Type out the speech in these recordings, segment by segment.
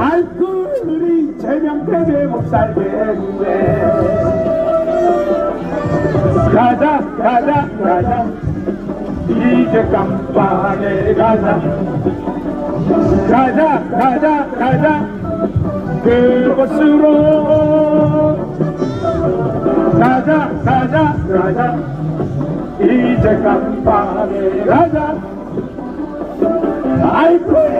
알코올이 제명 때문에 못 살겠네 가자 가자 가자. 이제 깜빵에 가자. 가자 가자 가자. 그곳으로. 가자 가자 가자. 이제 깜빵에 가자. 아이고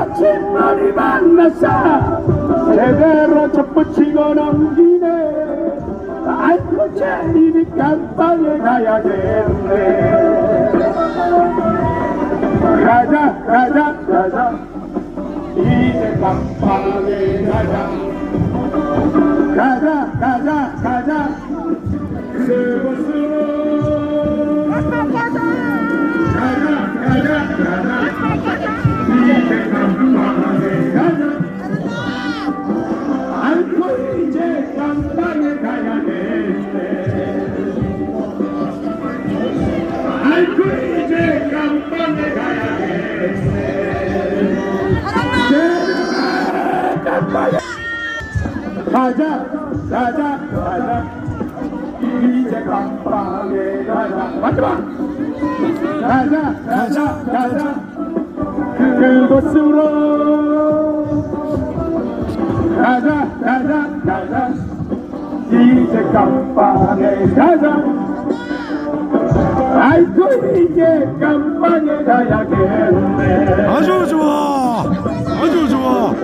신나와 친머리 만났어. 제대로 젖붙이고 넘기네. 아이고 제이니 깜빵에 가야겠네. 가자 가자 가자. 이제 깜빵에 가자. 가자 가자 가자. 그곳으로 가자 가자 가자. 이제 깜 아이고 이제 깜빵에 가야겠네 제발 아이고 이제 깜빵에 가야겠네 아주 좋아. 아주 좋아.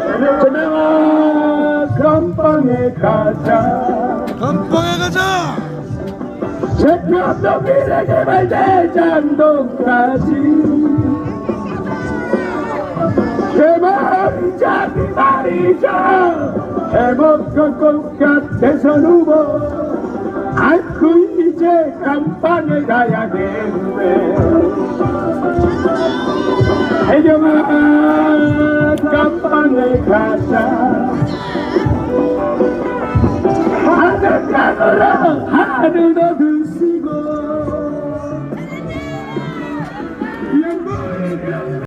조명아 깜빵에 가자. 감방에 가자. 제편도 미래개발 대장동까지. 제말이자 비 말이자 해먹은 꽃같 대선 후보. 아이고 이제 깜빵에 가야겠네 해경아 깜빵에 가자. 하늘 땅으로 하늘도 드시고